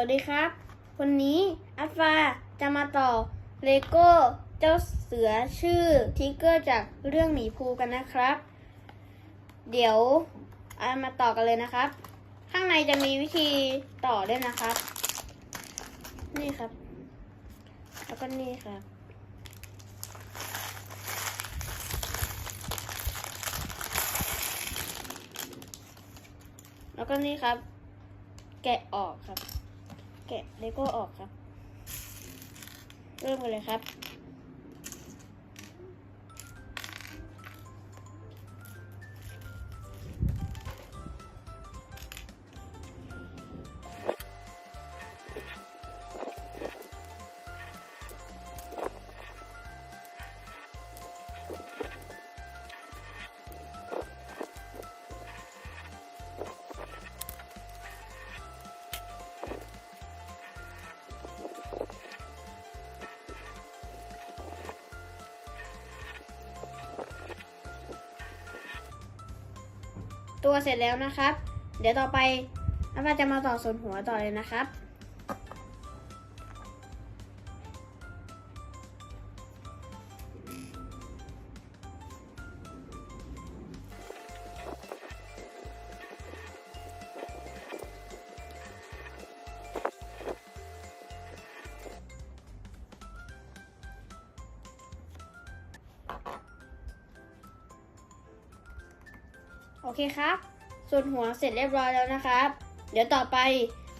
วัสดีครับ วันนี้อัฟฟาจะมาต่อเลโก้เจ้าเสือชื่อทิกเกอร์จากเรื่องหมีภูกันนะครับ เดี๋ยวเอามาต่อกันเลยนะครับ ข้างในจะมีวิธีต่อด้วยนะครับ นี่ครับ แล้วก็นี่ครับ แล้วก็นี่ครับ แกะออกครับ แกะเลโก้ออกครับ เริ่มกันเลยครับ ตัวเสร็จแล้วนะครับ เดี๋ยวต่อไปอาฟ้าจะมาต่อส่วนหัวต่อเลยนะครับ โอเคครับ ส่วนหัวเสร็จเรียบร้อยแล้วนะครับ เดี๋ยวต่อไป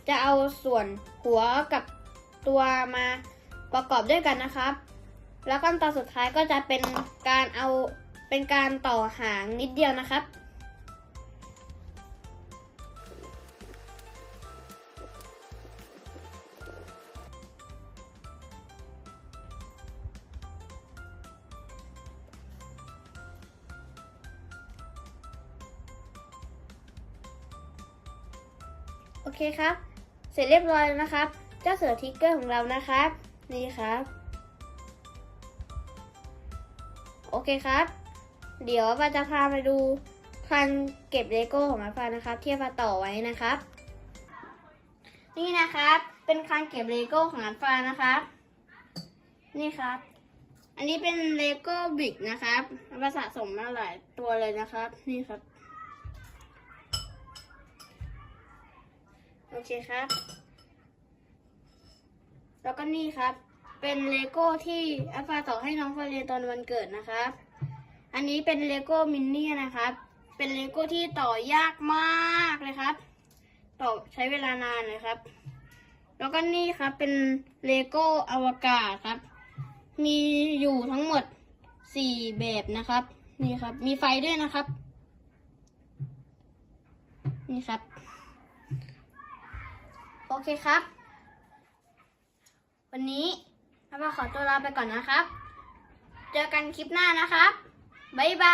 จะเอาส่วนหัวกับตัวมาประกอบด้วยกันนะครับ แล้วขั้นตอนสุดท้ายก็จะเป็นการเอาเป็นการต่อหางนิดเดียวนะครับ โอเคครับ เสร็จเรียบร้อยแล้วนะครับ เจ้าเสือทิกเกอร์ของเรานะครับ นี่ครับ โอเคครับ เดี๋ยวปาจะพาไปดูคันเก็บเลโก้ของอาฟานะครับที่ปาต่อไว้นะครับ นี่นะครับ เป็นคันเก็บเลโก้ของอาฟานะครับ นี่ครับ อันนี้เป็นเลโก้บิกนะครับอาฟาสะสมมาหลายตัวเลยนะครับ นี่ครับ โอ เคครับ แล้วก็นี่ครับ เป็นเลโก้ที่อัฟฟาต่อให้น้องฟาเรียนตอนวันเกิดนะครับ อันนี้เป็นเลโก้มินเนี่ยนะครับ เป็นเลโก้ที่ต่อยากมากเลยครับ ต่อใช้เวลานานเลยครับ แล้วก็นี่ครับเป็นเลโก้อวกาศครับ มีอยู่ทั้งหมดสี่แบบนะครับ นี่ครับ มีไฟด้วยนะครับ นี่ครับ โอเคครับ วันนี้เราขอตัวลาไปก่อนนะครับ เจอกันคลิปหน้านะครับ บ๊ายบาย